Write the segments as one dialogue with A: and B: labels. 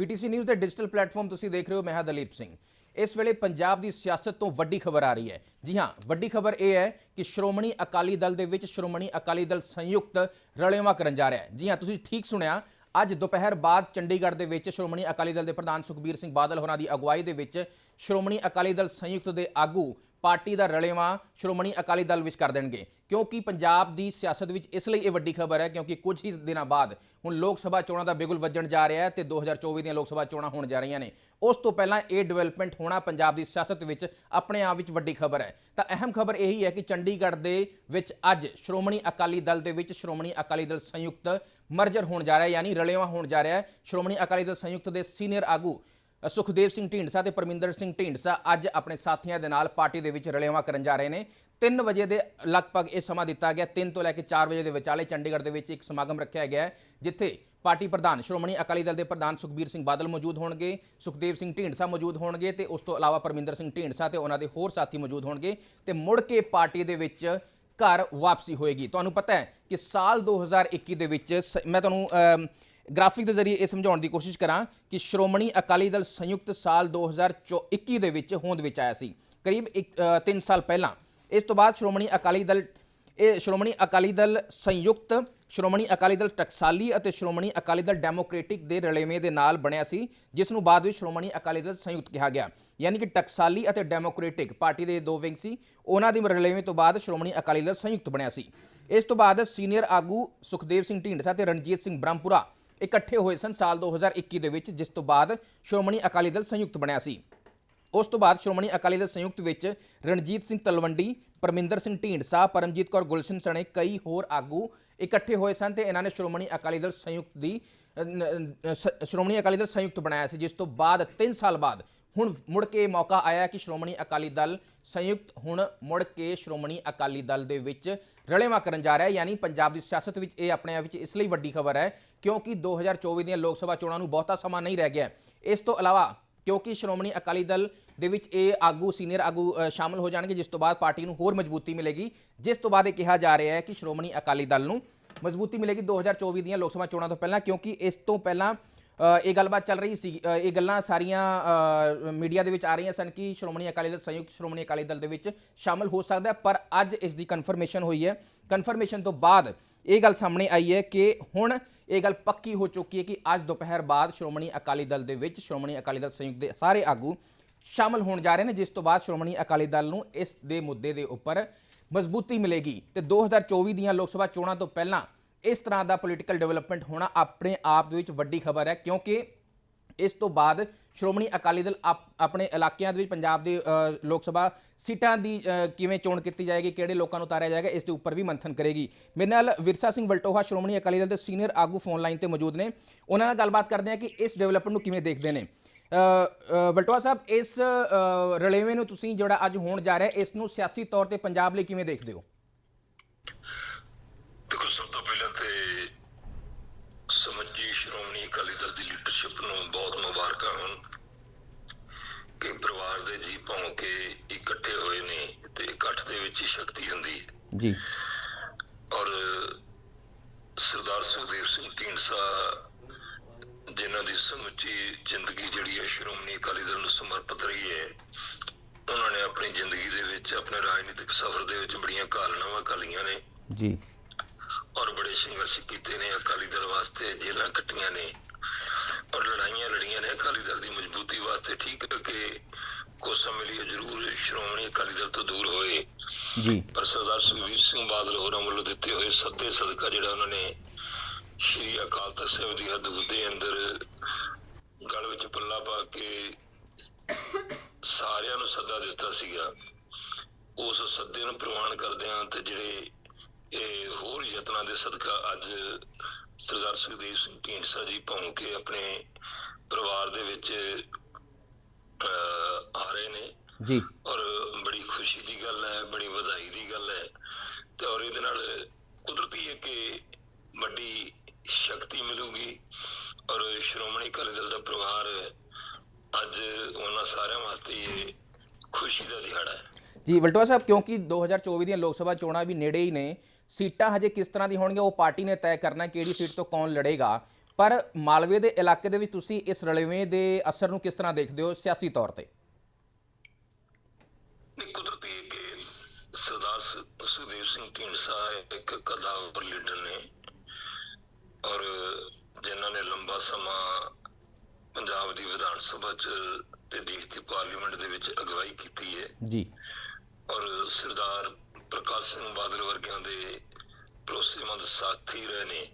A: PTC news ਦੇ digital platform ਤੁਸੀਂ ਦੇਖ ਰਹੇ ਹੋ, ਮੈਂ ਹਾਂ ਦਲੀਪ ਸਿੰਘ। ਇਸ ਵੇਲੇ ਪੰਜਾਬ ਦੀ ਸਿਆਸਤ ਤੋਂ ਵੱਡੀ ਖਬਰ ਆ ਰਹੀ ਹੈ। ਜੀ ਹਾਂ, ਵੱਡੀ ਖਬਰ ਇਹ ਹੈ ਕਿ ਸ਼੍ਰੋਮਣੀ ਅਕਾਲੀ ਦਲ ਦੇ ਵਿੱਚ ਸ਼੍ਰੋਮਣੀ ਅਕਾਲੀ ਦਲ ਸੰਯੁਕਤ ਰਲੇਵਾਂ ਕਰਨ ਜਾ ਰਿਹਾ ਹੈ। ਜੀ ਹਾਂ, ਤੁਸੀਂ ਠੀਕ ਸੁਣਿਆ, ਅੱਜ ਦੁਪਹਿਰ ਬਾਅਦ ਚੰਡੀਗੜ੍ਹ ਦੇ ਵਿੱਚ ਸ਼੍ਰੋਮਣੀ ਅਕਾਲੀ ਦਲ ਦੇ ਪ੍ਰਧਾਨ ਸੁਖਬੀਰ ਸਿੰਘ ਬਾਦਲ ਹੋਰਾਂ ਦੀ ਅਗਵਾਈ ਦੇ ਵਿੱਚ ਸ਼੍ਰੋਮਣੀ ਅਕਾਲੀ ਦਲ ਸੰਯੁਕਤ ਦੇ ਆਗੂ ਪਾਰਟੀ ਦਾ ਰਲੇਵਾਂ ਸ਼੍ਰੋਮਣੀ ਅਕਾਲੀ ਦਲ ਵਿੱਚ ਕਰ ਦੇਣਗੇ। ਕਿਉਂਕਿ ਪੰਜਾਬ ਦੀ ਸਿਆਸਤ ਵਿੱਚ ਇਸ ਲਈ ਇਹ ਵੱਡੀ ਖਬਰ ਹੈ, ਕਿਉਂਕਿ ਕੁਝ ਹੀ ਦਿਨਾਂ ਬਾਅਦ ਹੁਣ ਲੋਕ ਸਭਾ ਚੋਣਾਂ ਦਾ ਬਿਗੁਲ ਵੱਜਣ ਜਾ ਰਿਹਾ ਹੈ ਤੇ 2024 ਦੀਆਂ ਲੋਕ ਸਭਾ ਚੋਣਾਂ ਹੋਣ ਜਾ ਰਹੀਆਂ ਨੇ। ਉਸ ਤੋਂ ਪਹਿਲਾਂ ਇਹ ਡਿਵੈਲਪਮੈਂਟ ਹੋਣਾ ਪੰਜਾਬ ਦੀ ਸਿਆਸਤ ਵਿੱਚ ਆਪਣੇ ਆਪ ਵਿੱਚ ਵੱਡੀ ਖਬਰ ਹੈ। ਤਾਂ ਅਹਿਮ ਖਬਰ ਇਹੀ ਹੈ ਕਿ ਚੰਡੀਗੜ੍ਹ ਦੇ ਵਿੱਚ ਅੱਜ ਸ਼੍ਰੋਮਣੀ ਅਕਾਲੀ ਦਲ ਦੇ ਵਿੱਚ ਸ਼੍ਰੋਮਣੀ ਅਕਾਲੀ ਦਲ ਸੰਯੁਕਤ ਮਰਜਰ ਹੋਣ ਜਾ ਰਿਹਾ ਹੈ, ਯਾਨੀ ਰਲੇਵਾਂ ਹੋਣ ਜਾ ਰਿਹਾ ਹੈ। ਸ਼੍ਰੋਮਣੀ ਅਕਾਲੀ ਦਲ ਸੰਯੁਕਤ ਦੇ ਸੀਨੀਅਰ ਆਗੂ ਸੁਖਦੇਵ ਸਿੰਘ ਢੀਂਡਸਾ ਤੇ ਪਰਮਿੰਦਰ ਸਿੰਘ ਢੀਂਡਸਾ ਅੱਜ ਆਪਣੇ ਸਾਥੀਆਂ ਦੇ ਨਾਲ ਪਾਰਟੀ ਦੇ ਵਿੱਚ ਰਲੇਵਾਂ ਕਰਨ ਜਾ ਰਹੇ ਨੇ। 3 ਵਜੇ ਦੇ ਲਗਭਗ ਇਹ ਸਮਾਂ ਦਿੱਤਾ ਗਿਆ। 3 ਤੋਂ ਲੈ ਕੇ 4 ਵਜੇ ਦੇ ਵਿਚਾਲੇ ਚੰਡੀਗੜ੍ਹ ਦੇ ਵਿੱਚ ਇੱਕ ਸਮਾਗਮ ਰੱਖਿਆ ਗਿਆ ਹੈ, ਜਿੱਥੇ ਪਾਰਟੀ ਪ੍ਰਧਾਨ ਸ਼੍ਰੋਮਣੀ ਅਕਾਲੀ ਦਲ ਦੇ ਪ੍ਰਧਾਨ ਸੁਖਬੀਰ ਸਿੰਘ ਬਾਦਲ ਮੌਜੂਦ ਹੋਣਗੇ, ਸੁਖਦੇਵ ਸਿੰਘ ਢੀਂਡਸਾ ਮੌਜੂਦ ਹੋਣਗੇ ਤੇ ਉਸ ਤੋਂ ਇਲਾਵਾ ਪਰਮਿੰਦਰ ਸਿੰਘ ਢੀਂਡਸਾ ਤੇ ਉਹਨਾਂ ਦੇ ਹੋਰ ਸਾਥੀ ਮੌਜੂਦ ਹੋਣਗੇ ਤੇ ਮੁੜ ਕੇ ਪਾਰਟੀ ਦੇ ਵਿੱਚ ਘਰ ਵਾਪਸੀ ਹੋਏਗੀ। ਤੁਹਾਨੂੰ ਪਤਾ ਹੈ ਕਿ ਸਾਲ 2021 ਦੇ ਵਿੱਚ ਸ- ਮੈਂ ਤੁਹਾਨੂੰ ਗ੍ਰਾਫਿਕ ਦੇ ਜ਼ਰੀਏ ਇਹ ਸਮਝਾਉਣ ਦੀ ਕੋਸ਼ਿਸ਼ ਕਰਾਂ ਕਿ ਸ਼੍ਰੋਮਣੀ ਅਕਾਲੀ ਦਲ ਸੰਯੁਕਤ ਸਾਲ 2021 ਦੇ ਵਿੱਚ ਹੋਂਦ ਵਿੱਚ ਆਇਆ ਸੀ। ਕਰੀਬ 3 ਸਾਲ ਪਹਿਲਾਂ। ਇਸ ਤੋਂ ਬਾਅਦ ਸ਼੍ਰੋਮਣੀ ਅਕਾਲੀ ਦਲ, ਇਹ ਸ਼੍ਰੋਮਣੀ ਅਕਾਲੀ ਦਲ ਸੰਯੁਕਤ, ਸ਼੍ਰੋਮਣੀ ਅਕਾਲੀ ਦਲ ਟਕਸਾਲੀ ਅਤੇ ਸ਼੍ਰੋਮਣੀ ਅਕਾਲੀ ਦਲ ਡੈਮੋਕ੍ਰੈਟਿਕ ਦੇ ਰਲੇਵੇਂ ਦੇ ਨਾਲ ਬਣਿਆ ਸੀ, ਜਿਸ ਨੂੰ ਬਾਅਦ ਵਿੱਚ ਸ਼੍ਰੋਮਣੀ ਅਕਾਲੀ ਦਲ ਸੰਯੁਕਤ ਕਿਹਾ ਗਿਆ। ਯਾਨੀ ਕਿ ਟਕਸਾਲੀ ਅਤੇ ਡੈਮੋਕ੍ਰੈਟਿਕ ਪਾਰਟੀ ਦੇ ਦੋ ਵਿੰਗ ਸੀ, ਉਹਨਾਂ ਦੇ ਰਲੇਵੇਂ ਤੋਂ ਬਾਅਦ ਸ਼੍ਰੋਮਣੀ ਅਕਾਲੀ ਦਲ ਸੰਯੁਕਤ ਬਣਿਆ ਸੀ। ਇਸ ਤੋਂ ਬਾਅਦ ਸੀਨੀਅਰ ਆਗੂ ਸੁਖਦੇਵ ਸਿੰਘ ਢੀਂਡਸਾ ਤੇ ਰਣਜੀਤ ਸਿੰਘ ਬ੍ਰਹਮਪੁਰਾ ਇਕੱਠੇ ਹੋਏ ਸਨ ਸਾਲ 2021 ਦੇ ਵਿੱਚ, ਜਿਸ ਤੋਂ ਬਾਅਦ ਸ਼੍ਰੋਮਣੀ ਅਕਾਲੀ ਦਲ ਸੰਯੁਕਤ ਬਣਿਆ ਸੀ। ਉਸ ਤੋਂ ਬਾਅਦ ਸ਼੍ਰੋਮਣੀ ਅਕਾਲੀ ਦਲ ਸੰਯੁਕਤ ਵਿੱਚ ਰਣਜੀਤ ਸਿੰਘ ਤਲਵੰਡੀ, ਪਰਮਿੰਦਰ ਸਿੰਘ ਢੀਂਡਸਾ ਪਰਮਜੀਤ ਕੌਰ ਗੁਲਸ਼ਨ ਸਣੇ, ਕਈ ਹੋਰ ਆਗੂ ਇਕੱਠੇ ਹੋਏ ਸਨ ਤੇ ਇਹਨਾਂ ਨੇ ਸ਼੍ਰੋਮਣੀ ਅਕਾਲੀ ਦਲ ਸੰਯੁਕਤ ਦੀ ਸ- ਸ਼੍ਰੋਮਣੀ ਅਕਾਲੀ ਦਲ ਸੰਯੁਕਤ ਬਣਾਇਆ ਸੀ, ਜਿਸ ਤੋਂ ਬਾਅਦ 3 ਸਾਲ ਬਾਅਦ ਹੁਣ ਮੁੜ ਕੇ ਮੌਕਾ ਆਇਆ ਕਿ ਸ਼੍ਰੋਮਣੀ ਅਕਾਲੀ ਦਲ ਸੰਯੁਕਤ ਹੁਣ ਮੁੜ ਕੇ ਸ਼੍ਰੋਮਣੀ ਅਕਾਲੀ ਦਲ ਦੇ ਵਿੱਚ ਰਲੇਵਾਂ ਕਰਨ ਜਾ ਰਿਹਾ ਹੈ। ਯਾਨੀ ਪੰਜਾਬ ਦੀ ਸਿਆਸਤ ਵਿੱਚ ਇਹ ਆਪਣੇ ਆਪ ਵਿੱਚ ਇਸ ਲਈ ਵੱਡੀ ਖਬਰ ਹੈ ਕਿਉਂਕਿ 2024 ਦੀਆਂ ਲੋਕ ਸਭਾ ਚੋਣਾਂ ਨੂੰ ਬਹੁਤਾ ਸਮਾਂ ਨਹੀਂ ਰਹਿ ਗਿਆ ਇਸ ਤੋਂ ਇਲਾਵਾ ਕਿਉਂਕਿ ਸ਼੍ਰੋਮਣੀ ਅਕਾਲੀ ਦਲ ਦੇ ਵਿੱਚ ਇਹ ਆਗੂ ਸੀਨੀਅਰ ਆਗੂ ਅ, ਸ਼ਾਮਲ ਹੋ ਜਾਣਗੇ ਜਿਸ ਤੋਂ ਬਾਅਦ ਪਾਰਟੀ ਨੂੰ ਹੋਰ ਮਜ਼ਬੂਤੀ ਮਿਲੇਗੀ। ਜਿਸ ਤੋਂ ਬਾਅਦ ਇਹ ਕਿਹਾ ਜਾ ਰਿਹਾ ਹੈ ਕਿ ਸ਼੍ਰੋਮਣੀ ਅਕਾਲੀ ਦਲ ਨੂੰ ਮਜ਼ਬੂਤੀ ਮਿਲੇਗੀ 2024 ਦੀਆਂ ਲੋਕ ਸਭਾ ਚੋਣਾਂ ਤੋਂ ਪਹਿਲਾਂ ਕਿਉਂਕਿ ਇਸ ਤੋਂ ਪਹਿਲਾਂ ਇਹ ਗੱਲਬਾਤ ਚੱਲ ਰਹੀ ਸੀ ਇਹ ਗੱਲਾਂ ਸਾਰੀਆਂ ਮੀਡੀਆ ਦੇ ਵਿੱਚ ਆ ਰਹੀਆਂ ਸਨ ਕਿ ਸ਼੍ਰੋਮਣੀ ਅਕਾਲੀ ਦਲ, ਸੰਯੁਕਤ ਸ਼੍ਰੋਮਣੀ ਅਕਾਲੀ ਦਲ ਦੇ ਵਿੱਚ ਸ਼ਾਮਲ ਹੋ ਸਕਦਾ ਪਰ ਅੱਜ ਇਸ ਦੀ ਕਨਫਰਮੇਸ਼ਨ ਹੋਈ ਹੈ। ਕਨਫਰਮੇਸ਼ਨ ਤੋਂ ਬਾਅਦ ਇਹ ਗੱਲ ਸਾਹਮਣੇ ਆਈ ਹੈ ਕਿ ਹੁਣ ਇਹ ਗੱਲ ਪੱਕੀ ਹੋ ਚੁੱਕੀ ਹੈ ਕਿ ਅੱਜ ਦੁਪਹਿਰ ਬਾਅਦ ਸ਼੍ਰੋਮਣੀ ਅਕਾਲੀ ਦਲ ਦੇ ਵਿੱਚ ਸ਼੍ਰੋਮਣੀ ਅਕਾਲੀ ਦਲ ਸੰਯੁਕਤ ਦੇ ਸਾਰੇ ਆਗੂ ਸ਼ਾਮਲ ਹੋਣ ਜਾ ਰਹੇ ਨੇ, ਜਿਸ ਤੋਂ ਬਾਅਦ ਸ਼੍ਰੋਮਣੀ ਅਕਾਲੀ ਦਲ ਨੂੰ ਇਸ ਦੇ ਮੁੱਦੇ ਦੇ ਉੱਪਰ ਮਜ਼ਬੂਤੀ ਮਿਲੇਗੀ। ਤੇ 2024 ਦੀਆਂ ਲੋਕ ਸਭਾ ਚੋਣਾਂ ਤੋਂ ਪਹਿਲਾਂ ਇਸ ਤਰ੍ਹਾਂ ਦਾ ਪੋਲੀਟੀਕਲ ਡਿਵੈਲਪਮੈਂਟ ਹੋਣਾ ਆਪਣੇ ਆਪ ਦੇ ਵਿੱਚ ਵੱਡੀ ਖਬਰ ਹੈ, ਕਿਉਂਕਿ ਇਸ ਤੋਂ ਬਾਅਦ ਸ਼੍ਰੋਮਣੀ ਅਕਾਲੀ ਦਲ ਆਪਣੇ ਇਲਾਕਿਆਂ ਦੇ ਵਿੱਚ, ਪੰਜਾਬ ਦੇ ਲੋਕ ਸਭਾ ਸੀਟਾਂ ਦੀ ਕਿਵੇਂ ਚੋਣ ਕੀਤੀ ਜਾਏਗੀ, ਕਿਹੜੇ ਲੋਕਾਂ ਨੂੰ ਉਤਾਰਿਆ ਜਾਏਗਾ, ਇਸ ਦੇ ਉੱਪਰ ਵੀ ਮੰਥਨ ਕਰੇਗੀ। ਮੇਰੇ ਨਾਲ ਵਿਰਸਾ ਸਿੰਘ ਵਲਟੋਹਾ, ਸ਼੍ਰੋਮਣੀ ਅਕਾਲੀ ਦਲ ਦੇ ਸੀਨੀਅਰ ਆਗੂ ਫੋਨ ਲਾਈਨ ਤੇ ਮੌਜੂਦ ਨੇ। ਉਹਨਾਂ ਨਾਲ ਗੱਲਬਾਤ ਕਰਦੇ ਹਾਂ ਕਿ ਇਸ ਡਿਵੈਲਪਮੈਂਟ ਨੂੰ ਕਿਵੇਂ ਦੇਖਦੇ ਨੇ। ਵਲਟੋਹਾ ਸਾਹਿਬ, ਇਸ ਰਲੇਵੇਂ ਨੂੰ ਤੁਸੀਂ ਜਿਹੜਾ ਅੱਜ ਹੋਣ ਜਾ ਰਿਹਾ, ਇਸ ਨੂੰ ਸਿਆਸੀ ਤੌਰ ਤੇ ਪੰਜਾਬ ਲਈ ਕਿਵੇਂ ਦੇਖਦੇ ਹੋ?
B: ਦੇਖੋ, ਸਭ ਤੋਂ ਸਮੁੱਚੀ ਸ਼੍ਰੋਮਣੀ ਅਕਾਲੀ ਦਲ ਦੀ ਲੀਡਰਸ਼ਿਪ ਨੂੰ ਬਹੁਤ ਮੁਬਾਰਕਾਂ ਹੋਣ ਕਿ ਪਰਿਵਾਰ ਦੇ ਜੀ ਭੌਂ ਕੇ ਇਕੱਠੇ ਹੋਏ ਨੇ ਤੇ ਇਕੱਠ ਦੇ ਵਿੱਚ ਹੀ ਸ਼ਕਤੀ ਹੁੰਦੀ ਹੈ।
A: ਜੀ।
B: ਔਰ ਸਰਦਾਰ ਸੁਖਦੇਵ ਸਿੰਘ ਢੀਂਡਸਾ ਜਿਨ੍ਹਾਂ ਦੀ ਸਮੁੱਚੀ ਜ਼ਿੰਦਗੀ ਜਿਹੜੀ ਹੈ ਸ਼੍ਰੋਮਣੀ ਅਕਾਲੀ ਦਲ ਨੂੰ ਸਮਰਪਿਤ ਰਹੀ ਹੈ ਉਹਨਾਂ ਨੇ ਆਪਣੀ ਜ਼ਿੰਦਗੀ ਦੇ ਵਿੱਚ ਆਪਣੇ ਰਾਜਨੀਤਿਕ ਸਫ਼ਰ ਦੇ ਵਿੱਚ ਬੜੀਆਂ ਕਾਲਨਾਵਾਂ ਕਾਲੀਆਂ ਨੇ।
A: ਜੀ।
B: ਔਰ ਬੜੇ ਸੰਘਰਸ਼ ਕੀਤੇ ਨੇ ਅਕਾਲੀ ਦਲ ਵਾਸਤੇ ਜੇਲਾਂ ਕੱਟੀਆਂ ਨੇ। ਔਰ ਲੜਾਈਆਂ ਲੜੀਆਂ ਨੇ ਅਕਾਲੀ ਦਲ ਦੀ ਮਜ਼ਬੂਤੀ ਵਾਸਤੇ ਠੀਕ ਹੈ ਕਿ ਕੁਝ ਸਮੇਂ ਲਈ ਜ਼ਰੂਰ ਸ਼੍ਰੋਮਣੀ ਅਕਾਲੀ ਦਲ ਤੋਂ ਦੂਰ ਹੋਏ।
A: ਜੀ।
B: ਪਰ ਸਰਦਾਰ ਸੁਖਬੀਰ ਸਿੰਘ ਬਾਦਲ ਹੋਰਾਂ ਵੱਲੋਂ ਦਿੱਤੇ ਹੋਏ ਸੱਦੇ ਸਦਕਾ ਜਿਹੜਾ ਉਹਨਾਂ ਨੇ ਸ਼੍ਰੀ ਅਕਾਲ ਤਖਤ ਸਾਹਿਬ ਦੀ ਹਦੂਦ ਦੇ ਅੰਦਰ ਗਲ ਵਿੱਚ ਪੱਲਾ ਪਾ ਕੇ ਸਾਰਿਆਂ ਨੂੰ ਸੱਦਾ ਦਿੱਤਾ ਸੀਗਾ। ਉਸ ਸੱਦੇ ਨੂੰ ਪ੍ਰਵਾਨ ਕਰਦਿਆਂ ਤੇ ਜਿਹੜੇ ਇਹ ਹੋਰ ਯਤਨਾਂ ਦੇ ਸਦਕਾ ਅੱਜ ਸਰਦਾਰ ਸੁਖਦੇਵ ਸਿੰਘ ਢੀਂਡਸਾ ਜੀ ਭੌਂ ਕੇ ਆਪਣੇ ਪਰਿਵਾਰ ਦੇ ਵਿੱਚ ਆ ਰਹੇ ਨੇ।
A: ਜੀ।
B: ਔਰ ਬੜੀ ਖੁਸ਼ੀ ਦੀ ਗੱਲ ਹੈ ਬੜੀ ਵਧਾਈ ਦੀ ਗੱਲ ਹੈ। ਤੇ ਔਰ ਇਹਦੇ ਨਾਲ ਕੁਦਰਤੀ ਹੈ ਕਿ ਵੱਡੀ ਸ਼ਕਤੀ ਮਿਲੂਗੀ। ਔਰ ਸ਼੍ਰੋਮਣੀ ਅਕਾਲੀ ਦਲ ਦਾ ਪਰਿਵਾਰ ਅੱਜ ਉਹਨਾਂ ਸਾਰਿਆਂ ਵਾਸਤੇ ਇਹ ਖੁਸ਼ੀ ਦਾ ਦਿਹਾੜਾ ਹੈ।
A: ਜੀ ਵਲਟੋਆ ਸਾਹਿਬ ਕਿਉਂਕਿ 2024 ਦੀਆਂ ਲੋਕ ਸਭਾ ਚੋਣਾਂ ਵੀ ਨੇੜੇ ਹੀ ਨੇ ਸੀਟਾਂ ਹਜੇ ਕਿਸ ਤਰ੍ਹਾਂ ਦੀ ਹੋਣਗੀਆਂ ਉਹ ਪਾਰਟੀ ਨੇ ਤੈਅ ਕਰਨਾ ਕਿਹੜੀ ਸੀਟ ਤੋਂ ਕੌਣ ਲੜੇਗਾ। ਪਰ ਮਾਲਵੇ ਦੇ ਇਲਾਕੇ ਦੇ ਵਿੱਚ ਤੁਸੀਂ ਇਸ ਰਲੇਵੇਂ ਦੇ ਅਸਰ ਨੂੰ ਕਿਸ ਤਰ੍ਹਾਂ ਦੇਖਦੇ ਹੋ ਸਿਆਸੀ ਤੌਰ ਤੇ?
B: ਨਹੀਂ ਕੁਦਰਤੀ ਹੈ ਕਿ ਸਰਦਾਰ ਸੁ- ਸੁਖਦੇਵ ਸਿੰਘ ਢੀਂਡਸਾ ਇੱਕ ਕਦਾਵਰ ਲੀਡਰ ਨੇ ਔਰ ਜਿਨ੍ਹਾਂ ਨੇ ਲੰਬਾ ਸਮਾਂ ਪੰਜਾਬ ਦੀ ਵਿਧਾਨ ਸਭਾ ਚ ਤੇ ਦੇਸ਼ ਦੀ ਪਾਰਲੀਮੈਂਟ ਦੇ ਵਿੱਚ ਅਗਵਾਈ ਕੀਤੀ ਹੈ।
A: ਜੀ।
B: ਔਰ ਸਰਦਾਰ ਪ੍ਰਕਾਸ਼ ਸਿੰਘ ਬਾਦਲ ਵਰਗਿਆਂ ਦੇ ਭਰੋਸੇਮੰਦ ਸਾਥੀ ਰਹੇ ਨੇ।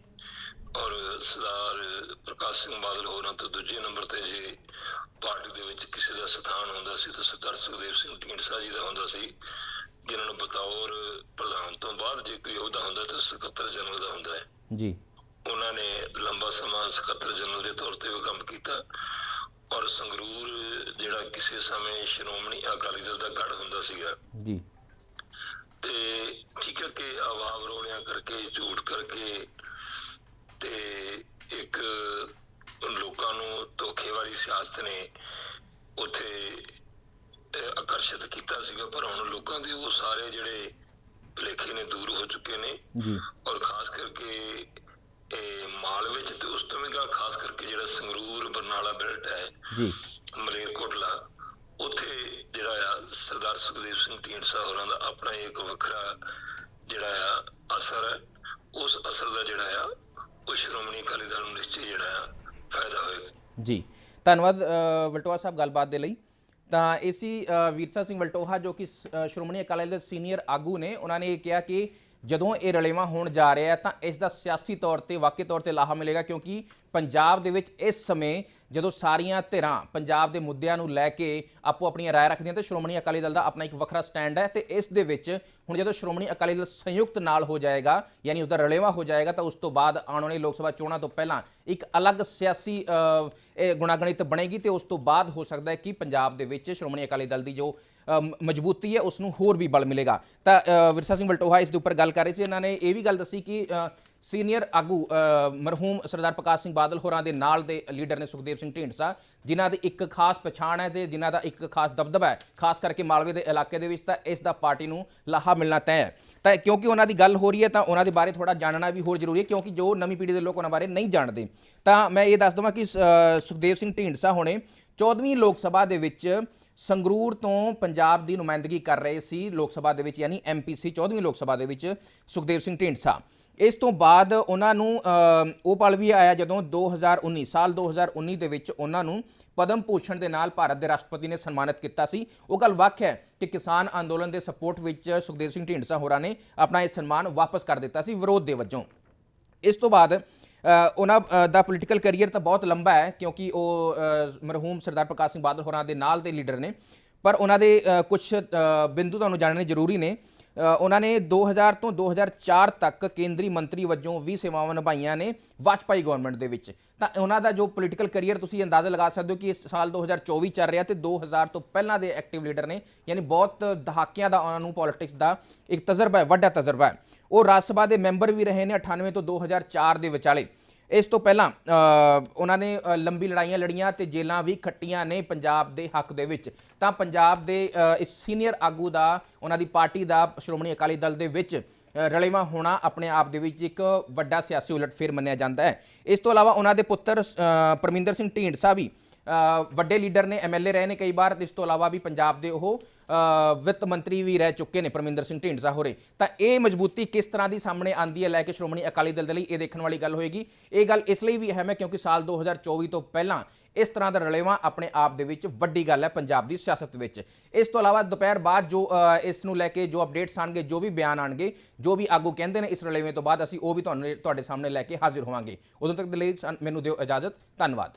B: ਔਰ ਸਰਦਾਰ ਪ੍ਰਕਾਸ਼ ਸਿੰਘ ਬਾਦਲ ਹੋਰਾਂ ਤੋਂ ਦੂਜੇ ਨੰਬਰ ਤੇ ਜੇ ਪਾਰਟੀ ਦੇ ਵਿੱਚ ਕਿਸੇ ਦਾ ਸਥਾਨ ਹੁੰਦਾ ਸੀ ਤਾਂ ਸਰਦਾਰ ਸੁਖਦੇਵ ਸਿੰਘ ਢੀਂਡਸਾ ਜੀ ਦਾ ਹੁੰਦਾ ਸੀ ਜਿਨ੍ਹਾਂ ਨੂੰ ਬਤੌਰ ਪ੍ਰਧਾਨ ਤੋਂ ਬਾਅਦ ਜੇ ਕੋਈ ਅਹੁਦਾ ਹੁੰਦਾ ਤਾਂ ਸਕੱਤਰ ਜਨਰਲ ਦਾ ਹੁੰਦਾ ਹੈ।
A: ਜੀ।
B: ਉਹਨਾਂ ਨੇ ਲੰਬਾ ਸਮਾਂ ਸਕੱਤਰ ਜਨਰਲ ਦੇ ਤੌਰ ਤੇ ਵੀ ਕੰਮ ਕੀਤਾ। ਔਰ ਸੰਗਰੂਰ ਜਿਹੜਾ ਕਿਸੇ ਸਮੇਂ ਸ਼੍ਰੋਮਣੀ ਅਕਾਲੀ ਦਲ ਦਾ ਗੜ ਹੁੰਦਾ ਸੀਗਾ
A: ਜੀ।
B: ਤੇ ਠੀਕ ਹੈ ਕਿ ਆਵਾਜ਼ ਰੋਣਿਆ ਕਰਕੇ ਝੂਠ ਕਰਕੇ ਤੇ ਇੱਕ ਲੋਕਾਂ ਨੂੰ ਧੋਖੇਵਾਲੀ ਸਿਆਸਤ ਨੇ ਉੱਥੇ ਆਕਰਸ਼ਿਤ ਕੀਤਾ ਸੀਗਾ ਪਰ ਹੁਣ ਲੋਕਾਂ ਦੇ ਉਹ ਸਾਰੇ ਜਿਹੜੇ ਭੁਲੇਖੇ ਨੇ ਦੂਰ ਹੋ ਚੁੱਕੇ ਨੇ।
A: ਜੀ।
B: ਔਰ ਖਾਸ ਕਰਕੇ ਇਹ ਮਾਲ ਵਿੱਚ ਤੇ ਉਸ ਤੋਂ ਵੀ ਖਾਸ ਕਰਕੇ ਜਿਹੜਾ ਸੰਗਰੂਰ ਬਰਨਾਲਾ ਬੈਲਟ ਹੈ
A: ਜੀ।
B: ਮਲੇਰਕੋਟਲਾ ਉੱਥੇ ਜਿਹੜਾ ਆ ਸਰਦਾਰ ਸੁਖਦੇਵ ਸਿੰਘ ਢੀਂਡਸਾ ਹੋਰਾਂ ਦਾ ਆਪਣਾ ਇੱਕ ਵੱਖਰਾ ਜਿਹੜਾ ਆ ਅਸਰ ਹੈ। ਉਸ ਅਸਰ ਦਾ ਜਿਹੜਾ ਆ ਉਹ ਸ਼੍ਰੋਮਣੀ ਅਕਾਲੀ ਦਲ ਨੂੰ ਨਿਸ਼ਚੈ ਜਿਹੜਾ ਆ ਫਾਇਦਾ ਹੋਏਗਾ।
A: ਜੀ ਧੰਨਵਾਦ ਵਲਟੋਆ ਸਾਹਿਬ ਗੱਲਬਾਤ ਦੇ ਲਈ। ਤਾਂ ਇਸੀ ਅ, ਵੀਰਸਾ ਸਿੰਘ ਵਲਟੋਹਾ ਜੋ ਕਿ ਸ਼੍ਰੋਮਣੀ ਅਕਾਲੀ ਦਲ ਦੇ ਸੀਨੀਅਰ ਆਗੂ ਨੇ ਉਹਨਾਂ ਨੇ ਇਹ ਕਿਹਾ ਕਿ ਜਦੋਂ ਇਹ ਰਲੇਵਾਂ ਹੋਣ ਜਾ ਰਿਹਾ ਹੈ ਤਾਂ ਇਸ ਦਾ ਸਿਆਸੀ ਤੌਰ ਤੇ, ਵਾਕਈ ਤੌਰ ਤੇ ਲਾਹਾ ਮਿਲੇਗਾ ਕਿਉਂਕਿ ਪੰਜਾਬ ਦੇ ਵਿੱਚ ਇਸ ਸਮੇਂ ਜਦੋਂ ਸਾਰੀਆਂ ਧਿਰਾਂ ਪੰਜਾਬ ਦੇ ਮੁੱਦਿਆਂ ਨੂੰ ਲੈ ਕੇ ਆਪੋ ਆਪਣੀਆਂ ਰਾਏ ਰੱਖਦੀਆਂ ਤੇ ਸ਼੍ਰੋਮਣੀ ਅਕਾਲੀ ਦਲ ਦਾ ਆਪਣਾ ਇੱਕ ਵੱਖਰਾ ਸਟੈਂਡ ਹੈ ਤੇ ਇਸ ਦੇ ਵਿੱਚ ਹੁਣ ਜਦੋਂ ਸ਼੍ਰੋਮਣੀ ਅਕਾਲੀ ਦਲ ਸੰਯੁਕਤ ਨਾਲ ਹੋ ਜਾਏਗਾ, ਯਾਨੀ ਉਹਦਾ ਰਲੇਵਾ ਹੋ ਜਾਏਗਾ ਤਾਂ ਉਸ ਤੋਂ ਬਾਅਦ ਆਉਣ ਵਾਲੀ ਲੋਕ ਸਭਾ ਚੋਣਾਂ ਤੋਂ ਪਹਿਲਾਂ ਇੱਕ ਅਲੱਗ ਸਿਆਸੀ ਗੁਣਾਗਣਿਤ ਬਣੇਗੀ ਤੇ ਉਸ ਤੋਂ ਬਾਅਦ ਹੋ ਸਕਦਾ ਹੈ ਕਿ ਪੰਜਾਬ ਦੇ ਵਿੱਚ ਸ਼੍ਰੋਮਣੀ ਅਕਾਲੀ ਦਲ ਦੀ ਜੋ ਮਜ਼ਬੂਤੀ ਹੈ ਉਸ ਨੂੰ ਹੋਰ ਵੀ ਬਲ ਮਿਲੇਗਾ। ਤਾਂ ਵਿਰਸਾ ਸਿੰਘ ਵਲਟੋਹਾ ਇਸ ਦੇ ਉੱਪਰ ਗੱਲ ਕਰ ਰਹੇ ਸੀ। ਇਹਨਾਂ ਨੇ ਇਹ ਵੀ ਗੱਲ ਦੱਸੀ ਕਿ ਸੀਨੀਅਰ ਆਗੂ ਮਰਹੂਮ ਸਰਦਾਰ ਪ੍ਰਕਾਸ਼ ਸਿੰਘ ਬਾਦਲ ਹੋਰਾਂ ਦੇ ਨਾਲ ਦੇ ਲੀਡਰ ਨੇ ਸੁਖਦੇਵ ਸਿੰਘ ਢੀਂਡਸਾ, ਜਿਨ੍ਹਾਂ ਦੀ ਇੱਕ ਖਾਸ ਪਛਾਣ ਹੈ ਤੇ ਜਿਨ੍ਹਾਂ ਦਾ ਇੱਕ ਖਾਸ ਦਬਦਬਾ ਹੈ। ਖਾਸ ਕਰਕੇ ਮਾਲਵੇ ਦੇ ਇਲਾਕੇ ਦੇ ਵਿੱਚ ਤਾਂ ਇਸ ਦਾ ਪਾਰਟੀ ਨੂੰ ਲਾਹਾ ਮਿਲਣਾ ਤੈਅ ਹੈ। ਤਾਂ, ਕਿਉਂਕਿ ਉਹਨਾਂ ਦੀ ਗੱਲ ਹੋ ਰਹੀ ਹੈ, ਤਾਂ ਉਹਨਾਂ ਦੇ ਬਾਰੇ ਥੋੜਾ ਜਾਣਨਾ ਵੀ ਹੋਰ ਜ਼ਰੂਰੀ ਹੈ, ਕਿਉਂਕਿ ਜੋ ਨਵੀਂ ਪੀੜ੍ਹੀ ਦੇ ਲੋਕ ਉਹਨਾਂ ਬਾਰੇ ਨਹੀਂ ਜਾਣਦੇ। ਤਾਂ, ਮੈਂ ਇਹ ਦੱਸ ਦਵਾਂ ਕਿ ਸੁਖਦੇਵ ਸਿੰਘ ਢੀਂਡਸਾ ਹੁਣੇ 14ਵੀਂ ਲੋਕ ਸਭਾ ਦੇ ਵਿੱਚ ਸੰਗਰੂਰ ਤੋਂ ਪੰਜਾਬ ਦੀ ਨੁਮਾਇੰਦਗੀ ਕਰ ਰਹੇ ਸੀ ਲੋਕ ਸਭਾ ਦੇ ਵਿੱਚ, ਯਾਨੀ ਐਮਪੀਸੀ 14ਵੀਂ ਲੋਕ ਸਭਾ ਦੇ ਵਿੱਚ ਸੁਖਦੇਵ ਸਿੰਘ ਢੀਂਡਸਾ। ਇਸ ਤੋਂ ਬਾਅਦ ਉਹਨਾਂ ਨੂੰ ਉਹ ਪਲ ਵੀ ਆਇਆ ਜਦੋਂ 2019 ਸਾਲ 2019 ਦੇ ਵਿੱਚ ਉਹਨਾਂ ਨੂੰ ਪਦਮ ਭੂਸ਼ਣ ਦੇ ਨਾਲ ਭਾਰਤ ਦੇ ਰਾਸ਼ਟਰਪਤੀ ਨੇ ਸਨਮਾਨਿਤ ਕੀਤਾ ਸੀ। ਉਹ ਗੱਲ ਵੱਖ ਹੈ ਕਿ ਕਿਸਾਨ ਅੰਦੋਲਨ ਦੇ ਸਪੋਰਟ ਵਿੱਚ ਸੁਖਦੇਵ ਸਿੰਘ ਢੀਂਡਸਾ ਹੋਰਾਂ ਨੇ ਆਪਣਾ ਇਹ ਸਨਮਾਨ ਵਾਪਸ ਕਰ ਦਿੱਤਾ ਸੀ ਵਿਰੋਧ ਦੇ ਵਜੋਂ। ਇਸ ਤੋਂ ਬਾਅਦ ਉਹਨਾਂ ਦਾ ਪੋਲੀਟੀਕਲ ਕੈਰੀਅਰ ਤਾਂ ਬਹੁਤ ਲੰਬਾ ਹੈ, ਕਿਉਂਕਿ ਉਹ ਮਰਹੂਮ ਸਰਦਾਰ ਪ੍ਰਕਾਸ਼ ਸਿੰਘ ਬਾਦਲ ਹੋਰਾਂ ਦੇ ਨਾਲ ਦੇ ਲੀਡਰ ਨੇ। ਪਰ ਉਹਨਾਂ ਦੇ ਕੁਝ ਬਿੰਦੂ ਤੁਹਾਨੂੰ ਜਾਣਨੇ ਜ਼ਰੂਰੀ ਨੇ। ਉਹਨਾਂ ਨੇ 2000 ਤੋਂ 2004 ਤੱਕ ਕੇਂਦਰੀ ਮੰਤਰੀ ਵਜੋਂ ਵੀ ਸੇਵਾਵਾਂ ਨਿਭਾਈਆਂ ਨੇ ਵਾਜਪਾਈ ਗਵਰਨਮੈਂਟ ਦੇ ਵਿੱਚ। ਤਾਂ ਉਹਨਾਂ ਦਾ ਜੋ ਪੋਲੀਟੀਕਲ ਕੈਰੀਅਰ ਤੁਸੀਂ ਅੰਦਾਜ਼ਾ ਲਗਾ ਸਕਦੇ ਹੋ ਕਿ ਇਸ ਸਾਲ 2024 ਚੱਲ ਰਿਹਾ ਤੇ 2000 ਤੋਂ ਪਹਿਲਾਂ ਦੇ ਐਕਟਿਵ ਲੀਡਰ ਨੇ, ਯਾਨੀ ਬਹੁਤ ਦਹਾਕਿਆਂ ਦਾ ਉਹਨਾਂ ਨੂੰ ਪੋਲਿਟਿਕਸ ਦਾ ਇੱਕ ਤਜਰਬਾ ਹੈ, ਵੱਡਾ ਤਜਰਬਾ ਹੈ। ਉਹ ਰਾਜ ਸਭਾ ਦੇ ਮੈਂਬਰ ਵੀ ਰਹੇ ਨੇ 98 ਤੋਂ 2004 ਦੇ ਵਿਚਾਲੇ। ਇਸ ਤੋਂ ਪਹਿਲਾਂ ਉਹਨਾਂ ਨੇ ਲੰਬੀ ਲੜਾਈਆਂ ਲੜੀਆਂ ਤੇ ਜੇਲਾਂ ਵੀ ਖੱਟੀਆਂ ਨੇ ਪੰਜਾਬ ਦੇ ਹੱਕ ਦੇ ਵਿੱਚ। ਤਾਂ ਪੰਜਾਬ ਦੇ ਇਸ ਸੀਨੀਅਰ ਆਗੂ ਦਾ ਉਹਨਾਂ ਦੀ ਪਾਰਟੀ ਦਾ ਸ਼੍ਰੋਮਣੀ ਅਕਾਲੀ ਦਲ ਦੇ ਵਿੱਚ ਅ, ਰਲੇਵਾਂ ਹੋਣਾ ਆਪਣੇ ਆਪ ਦੇ ਵਿੱਚ ਇੱਕ ਵੱਡਾ ਸਿਆਸੀ ਉਲਟਫੇਰ ਮੰਨਿਆ ਜਾਂਦਾ ਹੈ। ਇਸ ਤੋਂ ਇਲਾਵਾ ਉਹਨਾਂ ਦੇ ਪੁੱਤਰ ਪਰਮਿੰਦਰ ਸਿੰਘ ਢੀਂਡਸਾ ਵੀ ਵੱਡੇ ਲੀਡਰ ਨੇ ਐਮਐਲਏ ਰਹੇ ਨੇ ਕਈ ਵਾਰ, ਤੇ ਇਸ ਤੋਂ ਇਲਾਵਾ ਵੀ ਪੰਜਾਬ ਦੇ ਉਹ ਵਿੱਤ ਮੰਤਰੀ ਵੀ ਰਹਿ ਚੁੱਕੇ ਨੇ, ਪਰਮਿੰਦਰ ਸਿੰਘ ਢੀਂਡਸਾ ਹੋਰੇ। ਤਾਂ ਇਹ ਮਜ਼ਬੂਤੀ ਕਿਸ ਤਰ੍ਹਾਂ ਦੀ ਸਾਹਮਣੇ ਆਂਦੀ ਹੈ, ਲੈ ਕੇ ਸ਼੍ਰੋਮਣੀ ਅਕਾਲੀ ਦਲ ਦੇ ਲਈ ਇਹ ਦੇਖਣ ਵਾਲੀ ਗੱਲ ਹੋਏਗੀ। ਇਹ ਗੱਲ ਇਸ ਲਈ ਵੀ ਅਹਿਮ ਹੈ, ਕਿਉਂਕਿ ਸਾਲ 2024 ਤੋਂ ਪਹਿਲਾਂ ਇਸ ਤਰ੍ਹਾਂ ਦਾ ਰਲੇਵਾਂ ਆਪਣੇ ਆਪ ਦੇ ਵਿੱਚ ਵੱਡੀ ਗੱਲ ਹੈ, ਪੰਜਾਬ ਦੀ ਸਿਆਸਤ ਵਿੱਚ। ਇਸ ਤੋਂ ਇਲਾਵਾ ਦੁਪਹਿਰ ਬਾਅਦ ਜੋ ਇਸ ਨੂੰ ਲੈ ਕੇ ਜੋ ਅਪਡੇਟਸ ਆਣਗੇ, ਜੋ ਵੀ ਬਿਆਨ ਆਣਗੇ, ਜੋ ਵੀ ਆਗੂ ਕਹਿੰਦੇ ਨੇ ਇਸ ਰਲੇਵੇਂ ਤੋਂ ਬਾਅਦ ਅਸੀਂ ਉਹ ਵੀ ਤੁਹਾਨੂੰ, ਤੁਹਾਡੇ ਸਾਹਮਣੇ ਲੈ ਕੇ ਹਾਜ਼ਰ ਹੋਵਾਂਗੇ। ਉਦੋਂ ਤੱਕ ਦੇ ਲਈ ਸਾਨੂੰ- ਮੈਨੂੰ ਦਿਓ ਇਜਾਜ਼ਤ, ਧੰਨਵਾਦ।